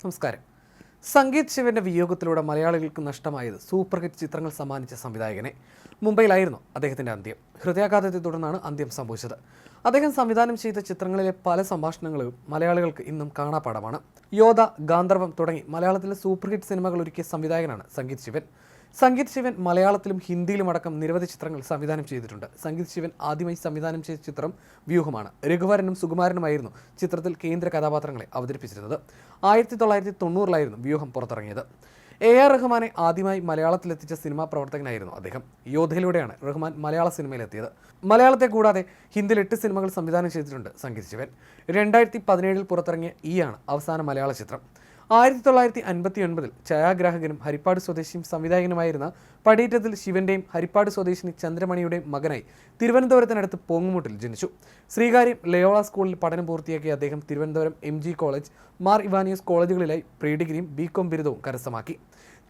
നമസ്കാരം. സംഗീത് ശിവന്റെ വിയോഗത്തിലൂടെ മലയാളികൾക്ക് നഷ്ടമായത് സൂപ്പർ ഹിറ്റ് ചിത്രങ്ങൾ സമ്മാനിച്ച സംവിധായകനെ മുംബൈയിലായിരുന്നു അദ്ദേഹത്തിന്റെ അന്ത്യം. ഹൃദയാഘാതത്തെ തുടർന്നാണ് അന്ത്യം സംഭവിച്ചത്. അദ്ദേഹം സംവിധാനം ചെയ്ത ചിത്രങ്ങളിലെ പല സംഭാഷണങ്ങളും മലയാളികൾക്ക് ഇന്നും കാണാപ്പാടമാണ് യോധ ഗാന്ധർവം തുടങ്ങി മലയാളത്തിലെ സൂപ്പർ ഹിറ്റ് സിനിമകൾ ഒരുക്കിയ സംവിധായകനാണ് സംഗീത് ശിവൻ. സംഗീത് ശിവൻ മലയാളത്തിലും ഹിന്ദിയിലും അടക്കം നിരവധി ചിത്രങ്ങൾ സംവിധാനം ചെയ്തിട്ടുണ്ട്. സംഗീത് ശിവൻ ആദ്യമായി സംവിധാനം ചെയ്ത ചിത്രം വ്യൂഹമാണ്. രഘുവരനും സുകുമാരനുമായിരുന്നു ചിത്രത്തിൽ കേന്ദ്ര കഥാപാത്രങ്ങളെ അവതരിപ്പിച്ചിരുന്നത്. ആയിരത്തി തൊള്ളായിരത്തി തൊണ്ണൂറിലായിരുന്നു വ്യൂഹം പുറത്തിറങ്ങിയത്. എ ആർ റഹ്മാനെ ആദ്യമായി മലയാളത്തിലെത്തിച്ച സിനിമാ പ്രവർത്തകനായിരുന്നു അദ്ദേഹം. യോധയിലൂടെയാണ് റഹ്മാൻ മലയാള സിനിമയിലെത്തിയത്. മലയാളത്തെ കൂടാതെ ഹിന്ദിയിൽ എട്ട് സിനിമകൾ സംവിധാനം ചെയ്തിട്ടുണ്ട് സംഗീത് ശിവൻ. രണ്ടായിരത്തി പതിനേഴിൽ പുറത്തിറങ്ങിയ ഈ ആണ് അവസാന മലയാള ചിത്രം. ആയിരത്തി തൊള്ളായിരത്തി അൻപത്തി ഒൻപതിൽ ഛായാഗ്രാഹകനും ഹരിപ്പാട് സ്വദേശിയും സംവിധായകനുമായിരുന്ന പടീറ്റത്തിൽ ശിവന്റെയും ഹരിപ്പാട് സ്വദേശിനി ചന്ദ്രമണിയുടെയും മകനായി തിരുവനന്തപുരത്തിനടുത്ത് പോങ്ങുമുട്ടിൽ ജനിച്ചു. ശ്രീകാര്യം ലയോള സ്കൂളിൽ പഠനം പൂർത്തിയാക്കിയ അദ്ദേഹം തിരുവനന്തപുരം എം കോളേജ് മാർ ഇവാനിയസ് കോളേജുകളിലായി പ്രീ ഡിഗ്രിയും ബി കോം ബിരുദവും കരസ്ഥമാക്കി.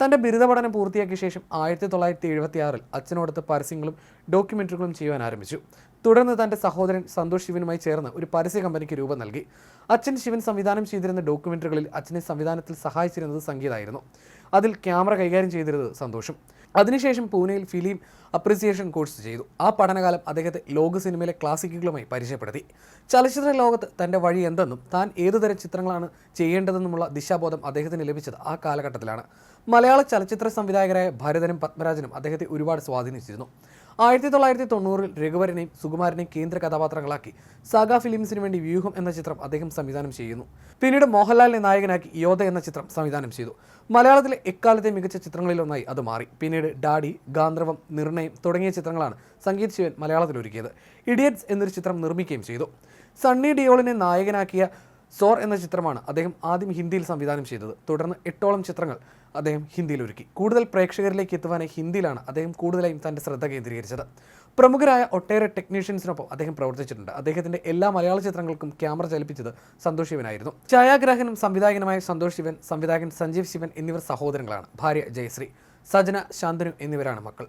തന്റെ ബിരുദ പഠനം പൂർത്തിയാക്കിയ ശേഷം ആയിരത്തി തൊള്ളായിരത്തി എഴുപത്തി അച്ഛനോടൊത്ത് പരസ്യങ്ങളും ഡോക്യുമെന്ററികളും ചെയ്യുവാൻ ആരംഭിച്ചു. തുടർന്ന് തന്റെ സഹോദരൻ സന്തോഷ് ശിവനുമായി ചേർന്ന് ഒരു പരസ്യ കമ്പനിക്ക് രൂപം നൽകി. അച്ഛൻ ശിവൻ സംവിധാനം ചെയ്തിരുന്ന ഡോക്യുമെന്ററികളിൽ അച്ഛനെ സംവിധാനത്തിൽ സഹായിച്ചിരുന്നത് സംഗീതായിരുന്നു. അതിൽ ക്യാമറ കൈകാര്യം ചെയ്തിരുന്നത് സന്തോഷം. അതിനുശേഷം പൂനെയിൽ ഫിലിം അപ്രിസിയേഷൻ കോഴ്സ് ചെയ്തു. ആ പഠനകാലം അദ്ദേഹത്തെ ലോക സിനിമയിലെ ക്ലാസിക്കുകളുമായി പരിചയപ്പെടുത്തി. ചലച്ചിത്ര ലോകത്ത് തന്റെ വഴി എന്തെന്നും താൻ ഏതുതരം ചിത്രങ്ങളാണ് ചെയ്യേണ്ടതെന്നുമുള്ള ദിശാബോധം അദ്ദേഹത്തിന് ലഭിച്ചത് ആ കാലഘട്ടത്തിലാണ്. മലയാള ചലച്ചിത്ര സംവിധായകരായ ഭരതനും പത്മരാജനും അദ്ദേഹത്തെ ഒരുപാട് സ്വാധീനിച്ചിരുന്നു. ആയിരത്തി തൊള്ളായിരത്തി തൊണ്ണൂറിൽ രഘുവരനെയും സുകുമാരനെയും കേന്ദ്ര കഥാപാത്രങ്ങളാക്കി. സാഗ ഫിലിംസിന് വേണ്ടി വ്യൂഹം എന്ന ചിത്രം അദ്ദേഹം സംവിധാനം ചെയ്യുന്നു. പിന്നീട് മോഹൻലാലിനെ നായകനാക്കി യോധ എന്ന ചിത്രം സംവിധാനം ചെയ്തു. മലയാളത്തിലെ എക്കാലത്തെ മികച്ച ചിത്രങ്ങളിലൊന്നായി അത് മാറി. പിന്നീട് ഡാഡി ഗാന്ധർവം നിർണയം തുടങ്ങിയ ചിത്രങ്ങളാണ് സംഗീത് ശിവൻ മലയാളത്തിൽ ഒരുക്കിയത് ഇഡിയറ്റ്സ് എന്നൊരു ചിത്രം നിർമ്മിക്കുകയും ചെയ്തു. സണ്ണി ഡിയോളിനെ നായകനാക്കിയ സോർ എന്ന ചിത്രമാണ് അദ്ദേഹം ആദ്യം ഹിന്ദിയിൽ സംവിധാനം ചെയ്തത്. തുടർന്ന് എട്ടോളം ചിത്രങ്ങൾ അദ്ദേഹം ഹിന്ദിയിൽ ഒരുക്കി കൂടുതൽ പ്രേക്ഷകരിലേക്ക് എത്തുവാനായി ഹിന്ദിയിലാണ് അദ്ദേഹം കൂടുതലായും തന്റെ ശ്രദ്ധ കേന്ദ്രീകരിച്ചത്. പ്രമുഖരായ ഒട്ടേറെ ടെക്നീഷ്യൻസിനൊപ്പം അദ്ദേഹം പ്രവർത്തിച്ചിട്ടുണ്ട്. അദ്ദേഹത്തിന്റെ എല്ലാ മലയാള ചിത്രങ്ങൾക്കും ക്യാമറ ചലിപ്പിച്ചത് സന്തോഷ് ശിവനായിരുന്നു. ഛായാഗ്രാഹനും സംവിധായകനുമായ സന്തോഷ് ശിവൻ സംവിധായകൻ സഞ്ജീവ് ശിവൻ എന്നിവർ സഹോദരങ്ങളാണ്. ഭാര്യ ജയശ്രീ സജന ശാന്തനു എന്നിവരാണ് മക്കൾ.